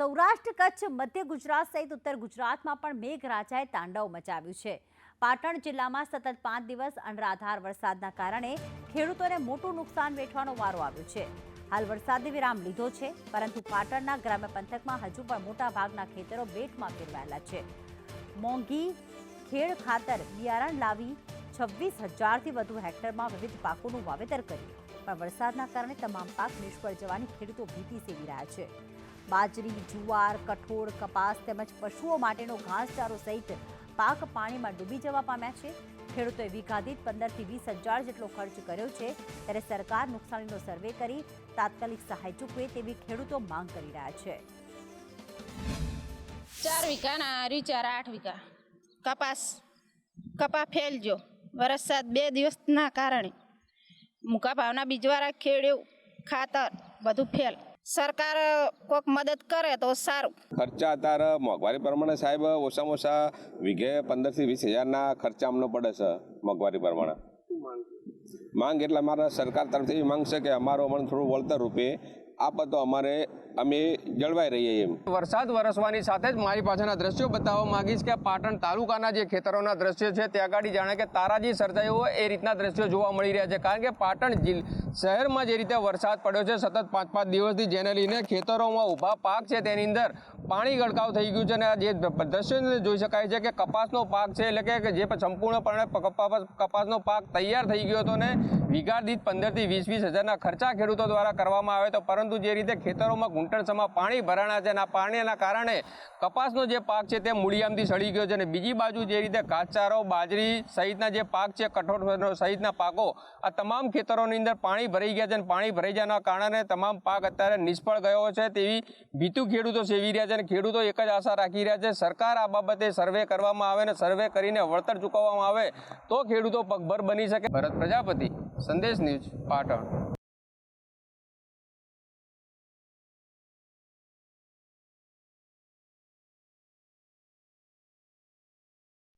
સૌરાષ્ટ્ર કચ્છ, મધ્ય ગુજરાત સહિત ઉત્તર ગુજરાતમાં પણ મેઘરાજાએ તાંડવ મચાવ્યું છે. પાટણ જિલ્લામાં સતત પાંચ દિવસ અનરાધાર વરસાદના કારણે ખેડૂતોને મોટું નુકસાન વેઠવાનો વારો આવ્યો છે. હાલ વરસાદે વિરામ લીધો છે, પરંતુ પાટણના ગ્રામ્ય પંથકમાં હજુ પણ મોટા ભાગના ખેતરો બેટમાં ફેરવાયેલા છે. મોંઘી ખેડ ખાતર બિયારણ લાવી છવ્વીસ હજારથી વધુ હેક્ટરમાં વિવિધ પાકોનું વાવેતર કર્યું, પણ વરસાદના કારણે તમામ પાક નિષ્ફળ જવાની ખેડૂતો ભીતિ સેવી રહ્યા છે. બાજરી, જુવાર, કઠોળ, કપાસ તેમજ પશુઓ માટેનો ઘાસચારો સહિત પાક પાણીમાં ડૂબી જવા પામ્યા છે. ખેડૂતોએ વિઘાદિત પંદરથી વીસ હજાર જેટલો ખર્ચ કર્યો છે. ત્યારે સરકાર નુકસાનીનો સર્વે કરી તાત્કાલિક સહાય ચૂકવે તેવી ખેડૂતો માંગ કરી રહ્યા છે. ચાર વીઘાના હરી ચાર આઠ વીઘા. કપાસ, કપા ફેલજો. વરસાદ બે દિવસના કારણે. મૂકા ભાવના બીજવાળા ખેડ્યું, ખાતર, બધું ફેલ. સરકાર કોઈક મદદ કરે તો સારું. ખર્ચા અત્યારે મોંઘવારી પ્રમાણે સાહેબ, ઓછામાં ઓછા વીઘે પંદરથી વીસ હજારના ખર્ચા અમને પડે છે મોંઘવારી પ્રમાણે. માંગ એટલે અમારા સરકાર તરફથી એવી માંગ છે કે અમારો અમને થોડું વળતર રૂપે આ બધો અમારે અમે જળવાઈ રહીએ એમ. વરસાદ વરસવાની સાથે જ મારી પાસેના દ્રશ્યો બતાવવા માંગીશ કે પાટણ તાલુકાના જે ખેતરોના દ્રશ્યો છે ત્યાં આગળ જાણે કે તારાજી સર્જાયું હોય એ રીતના દ્રશ્યો જોવા મળી રહ્યા છે. કારણ કે પાટણ જિલ્લ શહેરમાં જે રીતે વરસાદ પડ્યો છે, સતત પાંચ પાંચ દિવસથી જેને લઈને ખેતરોમાં ઊભા પાક છે, તેની અંદર પાણી ગળકાવ થઈ ગયું છે અને આ જે દ્રશ્યો જોઈ શકાય છે કે કપાસનો પાક છે, એટલે કે જે સંપૂર્ણપણે કપાસ કપાસનો પાક તૈયાર થઈ ગયો હતો ને વીઘા દીઠ પંદરથી વીસ વીસ હજારના ખર્ચા ખેડૂતો દ્વારા કરવામાં આવે તો પરંતુ જે રીતે ખેતરોમાં ઘૂંટણસમાં પાણી ભરાણા છે અને આ પાણીના કારણે કપાસનો જે પાક છે તે મૂળિયામથી સડી ગયો છે અને બીજી બાજુ જે રીતે કાચારો, બાજરી સહિતના જે પાક છે કઠોળ સહિતના પાકો, આ તમામ ખેતરોની અંદર પાણી ભરાઈ ગયા છે અને પાણી ભરાઈ જવાના કારણે તમામ પાક અત્યારે નિષ્ફળ ગયો છે તેવી ભીતુ ખેડૂતો સેવી રહ્યા છે અને ખેડૂતો એક જ આશા રાખી રહ્યા છે, સરકાર આ બાબતે સર્વે કરવામાં આવે અને સર્વે કરીને વળતર ચૂકવવામાં આવે તો ખેડૂતો પગભર બની શકે. ભરત પ્રજાપતિ, સંદેશ ન્યૂઝ પાટણ.